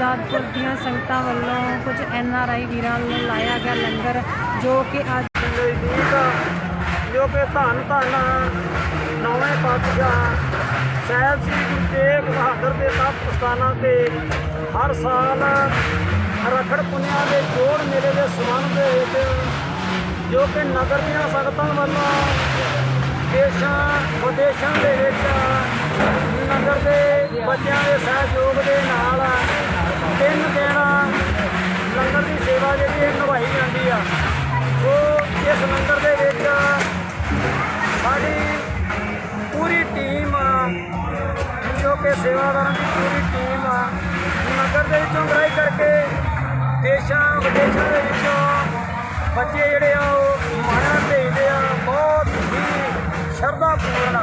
ਬਦਾਦਪੁਰ ਦੀਆਂ ਸੰਗਤਾਂ ਵੱਲੋਂ ਕੁਝ ਐਨ ਆਰ ਆਈ ਵੀਰਾਂ ਨੂੰ ਲਾਇਆ ਗਿਆ ਲੰਗਰ, ਜੋ ਕਿ ਅੱਜ ਨਜ਼ਦੀਕ ਜੋ ਕਿ ਧੰਨ ਧੰਨ ਨੌਵੇਂ ਪਾਤਸ਼ਾਹ ਸਾਹਿਬ ਸ੍ਰੀ ਗੁਰੂ ਤੇਗ ਬਹਾਦਰ ਦੇ ਤਪ ਸਥਾਨਾਂ ਤੇ ਹਰ ਸਾਲ ਰਖੜ ਪੁੰਨਿਆ ਦੇ ਜੋੜ ਮੇਲੇ ਦੇ ਸੰਬੰਧ ਦੇ ਵਿੱਚ ਜੋ ਕਿ ਨਗਰ ਦੀਆਂ ਸੰਗਤਾਂ ਵੱਲੋਂ ਦੇਸ਼ਾਂ, ਵਿਦੇਸ਼ਾਂ ਦੇ ਵਿੱਚ ਨਗਰ ਦੇ ਬੱਚਿਆਂ ਦੇ ਸਹਿਯੋਗ ਦੇ ਨਾਲ ਤਿੰਨ ਦਿਨ ਲੰਗਰ ਦੀ ਸੇਵਾ ਜਿਹੜੀ ਇਹ ਨਿਭਾਈ ਜਾਂਦੀ ਆ, ਉਹ ਇਸ ਲੰਗਰ ਦੇ ਵਿੱਚ ਸਾਡੀ ਪੂਰੀ ਟੀਮ ਜੋ ਕਿ ਸੇਵਾਦਾਰਾਂ ਦੀ ਪੂਰੀ ਟੀਮ ਨਗਰ ਦੇ ਵਿੱਚੋਂ ਗ੍ਰਾਈ ਕਰਕੇ ਦੇਸ਼ਾਂ ਵਿਦੇਸ਼ਾਂ ਦੇ ਵਿੱਚੋਂ ਬੱਚੇ ਜਿਹੜੇ ਆ, ਉਹ ਮਾਇਆ ਭੇਜਦੇ ਆ, ਬਹੁਤ ਹੀ ਸ਼ਰਧਾ ਪੂਰਨ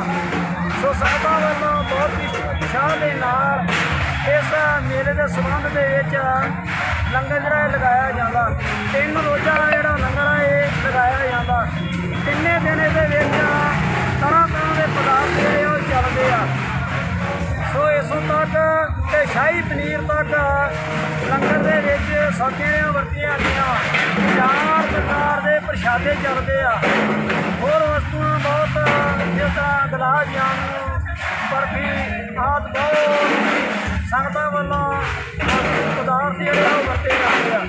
ਸੋ ਸੰਗਤਾਂ ਵੱਲੋਂ ਬਹੁਤ ਹੀ ਉਤਸ਼ਾਹ ਦੇ ਨਾਲ ਇਸ ਦੇ ਸੰਬੰਧ ਦੇ ਵਿੱਚ ਲੰਗਰ ਜਿਹੜਾ ਇਹ ਲਗਾਇਆ ਜਾਂਦਾ। ਤਿੰਨ ਰੋਜ਼ਾਂ ਦਾ ਜਿਹੜਾ ਲੰਗਰ ਆ, ਇਹ ਲਗਾਇਆ ਜਾਂਦਾ। ਤਿੰਨੇ ਦਿਨ ਇਹਦੇ ਵਿੱਚ ਤਰ੍ਹਾਂ ਤਰ੍ਹਾਂ ਦੇ ਪਦਾਰਥ ਜਿਹੜੇ ਉਹ ਚੱਲਦੇ ਆ। ਸੋ ਇਸੋਂ ਤੱਕ ਤੇ ਸ਼ਾਹੀ ਪਨੀਰ ਤੱਕ ਲੰਗਰ ਦੇ ਵਿੱਚ ਸਬਜ਼ੀਆਂ ਵਰਤੀਆਂ ਜਾਂਦੀਆਂ ਚਾਰ ਪ੍ਰਕਾਰ ਦੇ ਪ੍ਰਸ਼ਾਦੇ ਚੱਲਦੇ ਆ। ਹੋਰ ਵਸਤੂਆਂ ਬਹੁਤ, ਜਿਸ ਤਰ੍ਹਾਂ ਗੁਲਾਬ ਜਾਮੁਨ, ਬਰਫੀ ਆਦਿ ਬਹੁਤ ਸੰਗਤਾਂ ਵੱਲੋਂ ਪਦਾਰਥ ਜਿਹੜੇ ਆ ਉਹ ਵਰਤੇ ਜਾਂਦੇ ਆ।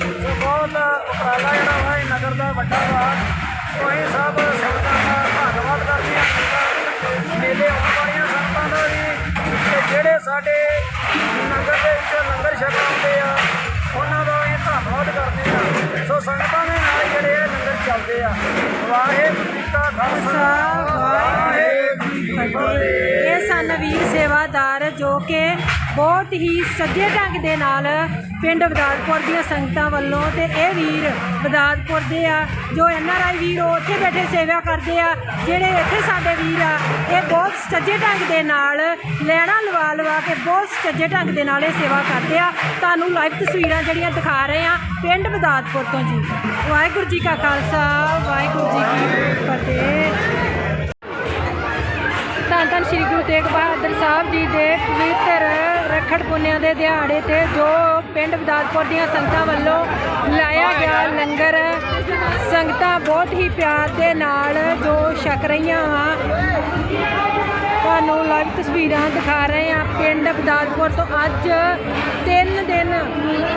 ਸੋ ਬਹੁਤ ਉਪਰਾਲਾ ਜਿਹੜਾ ਵਾ ਇਹ ਨਗਰ ਦਾ ਵੱਡਾ ਵਾ। ਸੋ ਇਹ ਸਭ ਸੰਗਤਾਂ ਦਾ ਧੰਨਵਾਦ ਕਰਦੇ ਆ ਮੇਲੇ ਆਉਣ ਵਾਲੀਆਂ ਸੰਗਤਾਂ ਦਾ ਵੀ। ਤੇ ਜਿਹੜੇ ਸਾਡੇ ਨਗਰ ਦੇ ਵਿੱਚ ਲੰਗਰ ਛਕ ਆਉਂਦੇ ਆ, ਉਹਨਾਂ ਦਾ ਇਹ ਧੰਨਵਾਦ ਕਰਦੇ ਆ ਸੋ ਸੰਗਤਾਂ ਦੇ ਨਾਲ ਜਿਹੜੇ ਇਹ ਲੰਗਰ ਚੱਲਦੇ ਆ। ਵਾਹਿਗੁਰੂ ਜੀ ਕਾ ਖਾਲਸਾ। ਬਹੁਤ ਹੀ ਸੱਜੇ ਢੰਗ ਦੇ ਨਾਲ ਪਿੰਡ ਬਦਾਦਪੁਰ ਦੀਆਂ ਸੰਗਤਾਂ ਵੱਲੋਂ ਤੇ ਇਹ ਵੀਰ ਬਦਾਦਪੁਰ ਦੇ ਆ, ਜੋ ਐਨ ਆਰ ਆਈ ਵੀਰ ਉਹ ਉੱਥੇ ਬੈਠੇ ਸੇਵਾ ਕਰਦੇ ਆ, ਜਿਹੜੇ ਇੱਥੇ ਸਾਡੇ ਵੀਰ ਆ, ਇਹ ਬਹੁਤ ਸੱਜੇ ਢੰਗ ਦੇ ਨਾਲ ਲੈਣਾ ਲਵਾ ਲਵਾ ਕੇ ਬਹੁਤ ਸੱਜੇ ਢੰਗ ਦੇ ਨਾਲ ਇਹ ਸੇਵਾ ਕਰਦੇ ਆ। ਤੁਹਾਨੂੰ ਲਾਈਵ ਤਸਵੀਰਾਂ ਜਿਹੜੀਆਂ ਦਿਖਾ ਰਹੇ ਆ ਪਿੰਡ ਬਦਾਦਪੁਰ ਤੋਂ ਜੀ। ਵਾਹਿਗੁਰੂ ਜੀ ਕਾ ਖਾਲਸਾ, ਵਾਹਿਗੁਰੂ ਜੀ ਕੀ ਫਤਿਹ। ਧੰਨ ਧੰਨ ਸ੍ਰੀ ਗੁਰੂ ਤੇਗ ਬਹਾਦਰ ਸਾਹਿਬ ਜੀ ਦੇ ਪਵਿੱਤਰ ਰੱਖੜ ਪੁੰਨਿਆ ਦੇ ਦਿਹਾੜੇ ਤੇ ਜੋ ਪਿੰਡ ਬਦਾਦਪੁਰ ਦੀਆਂ ਸੰਗਤਾਂ ਵੱਲੋਂ ਲਾਇਆ ਗਿਆ ਲੰਗਰ ਸੰਗਤਾਂ ਬਹੁਤ ਹੀ ਪਿਆਰ ਦੇ ਨਾਲ ਜੋ ਛਕ ਰਹੀਆਂ ਵਾ ਤੁਹਾਨੂੰ ਲਾਈਵ ਤਸਵੀਰਾਂ ਦਿਖਾ ਰਹੇ ਹਾਂ। ਪਿੰਡ ਬਦਾਦਪੁਰ ਤੋਂ ਅੱਜ 3 ਦਿਨ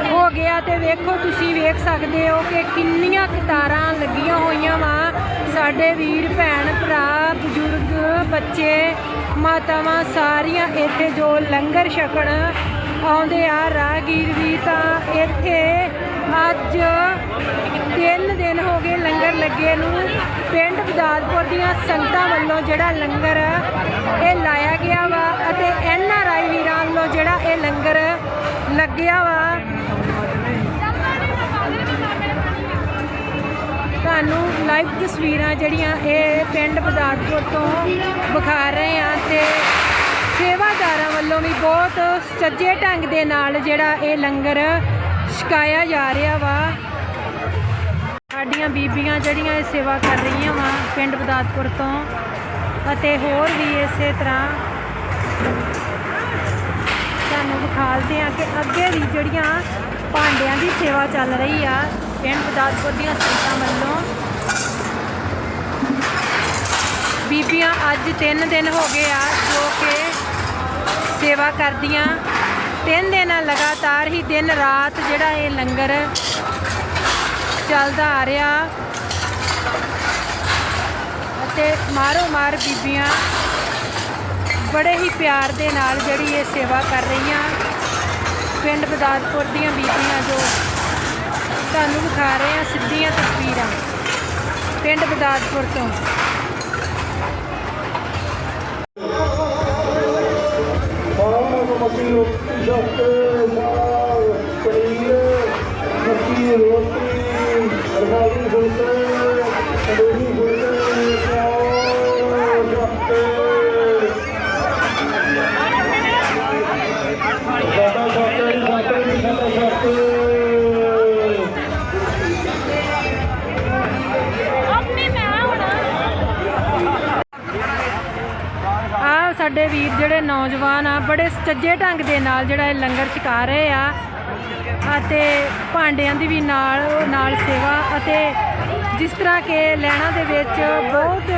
ਹੋ ਗਿਆ ਤੇ ਵੇਖੋ ਤੁਸੀਂ ਵੇਖ ਸਕਦੇ ਹੋ ਕਿ ਕਿੰਨੀਆਂ ਕਤਾਰਾਂ ਲੱਗੀਆਂ ਹੋਈਆਂ ਵਾ। ਸਾਡੇ ਵੀਰ, ਭੈਣ, ਭਰਾ, ਬਜ਼ੁਰਗ, ਬੱਚੇ, ਮਾਤਾਵਾਂ ਸਾਰੀਆਂ ਇੱਥੇ ਜੋ ਲੰਗਰ ਛਕਣ ਆਉਂਦੇ ਆ, ਰਾਹਗੀਰ ਵੀ ਤਾਂ ਇੱਥੇ ਅੱਜ ਤਿੰਨ ਦਿਨ ਹੋ ਗਏ ਲੰਗਰ ਲੱਗੇ ਨੂੰ ਪਿੰਡ ਬਦਾਦਪੁਰ ਦੀਆਂ ਸੰਗਤਾਂ ਵੱਲੋਂ ਜਿਹੜਾ ਲੰਗਰ ਇਹ ਲਾਇਆ ਗਿਆ ਵਾ ਅਤੇ ਐਨ ਆਰ ਆਈ ਵੀਰਾਂ ਵੱਲੋਂ ਜਿਹੜਾ ਇਹ ਲੰਗਰ ਲੱਗਿਆ ਵਾ। ਤੁਹਾਨੂੰ ਲਾਈਵ ਤਸਵੀਰਾਂ ਜਿਹੜੀਆਂ ਇਹ ਪਿੰਡ ਬਦਾਦਪੁਰ ਤੋਂ ਵਿਖਾ ਰਹੇ ਆ ਤੇ ਸੇਵਾਦਾਰਾਂ ਵੱਲੋਂ ਵੀ ਬਹੁਤ ਸੱਜੇ ਢੰਗ ਦੇ ਨਾਲ ਜਿਹੜਾ ਇਹ ਲੰਗਰ ਛਕਾਇਆ ਜਾ ਰਿਹਾ ਵਾ। ਸਾਡੀਆਂ ਬੀਬੀਆਂ ਜਿਹੜੀਆਂ ਇਹ ਸੇਵਾ ਕਰ ਰਹੀਆਂ ਵਾ ਪਿੰਡ ਬਦਾਦਪੁਰ ਤੋਂ ਅਤੇ ਹੋਰ ਵੀ ਇਸੇ ਤਰ੍ਹਾਂ ਤੁਹਾਨੂੰ ਵਿਖਾਲਦੇ ਆ ਕਿ ਅੱਗੇ ਵੀ ਜਿਹੜੀਆਂ ਭਾਂਡਿਆਂ ਦੀ ਸੇਵਾ ਚੱਲ ਰਹੀ ਆ ਪਿੰਡ ਬਦਾਦਪੁਰ ਦੀਆਂ ਸੰਗਤਾਂ ਵੱਲੋਂ। ਬੀਬੀਆਂ ਅੱਜ 3 ਦਿਨ ਹੋ ਗਏ ਆ ਜੋ ਕਿ ਸੇਵਾ ਕਰਦੀਆਂ। ਤਿੰਨ ਦਿਨ ਲਗਾਤਾਰ ਹੀ ਦਿਨ ਰਾਤ ਜਿਹੜਾ ਇਹ ਲੰਗਰ ਚੱਲਦਾ ਆ ਰਿਹਾ। ਅਤੇ ਮਾਰੋ ਮਾਰ ਬੀਬੀਆਂ, ਬੜੇ ਹੀ ਪਿਆਰ ਦੇ ਨਾਲ ਜਿਹੜੀ ਇਹ ਸੇਵਾ ਕਰ ਰਹੀਆਂ। ਪਿੰਡ ਬਦਾਦਪੁਰ ਦੀਆਂ ਬੀਬੀਆਂ ਜੋ ਤੁਹਾਨੂੰ ਵਿਖਾ ਰਹੇ ਆ ਸਿੱਧੀਆਂ ਤਸਵੀਰਾਂ ਪਿੰਡ ਬਦਾਦਪੁਰ ਤੋਂ। ਮੱਕੀ ਰੋਟੀ ਸ਼ੱਕਰ ਸਾਗ ਪਨੀਰ, ਮੱਕੀ ਰੋਟੀ ਆ ਸਾਡੇ ਵੀਰ ਜਿਹੜੇ ਨੌਜਵਾਨ ਆ, ਬੜੇ ਸੱਜੇ ਢੰਗ ਦੇ ਨਾਲ ਜਿਹੜਾ ਇਹ ਲੰਗਰ ਛਕਾ ਰਹੇ ਆ। ਅਤੇ ਭਾਂਡਿਆਂ ਦੀ ਵੀ ਨਾਲ ਨਾਲ ਸੇਵਾ ਅਤੇ ਜਿਸ ਤਰ੍ਹਾਂ ਕਿ ਲੈਣਾ ਦੇ ਵਿੱਚ ਬਹੁਤ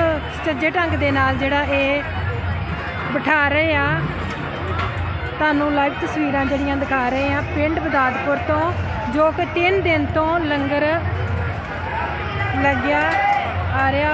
ਸੱਜੇ ਢੰਗ ਦੇ ਨਾਲ ਜਿਹੜਾ ਇਹ ਬਿਠਾ ਰਹੇ ਆ। ਤੁਹਾਨੂੰ ਲਾਈਵ ਤਸਵੀਰਾਂ ਜਿਹੜੀਆਂ ਦਿਖਾ ਰਹੇ ਆ ਪਿੰਡ ਬਦਾਦਪੁਰ ਤੋਂ, ਜੋ ਕਿ 3 ਦਿਨ ਤੋਂ ਲੰਗਰ ਲੱਗਿਆ ਆ ਰਿਹਾ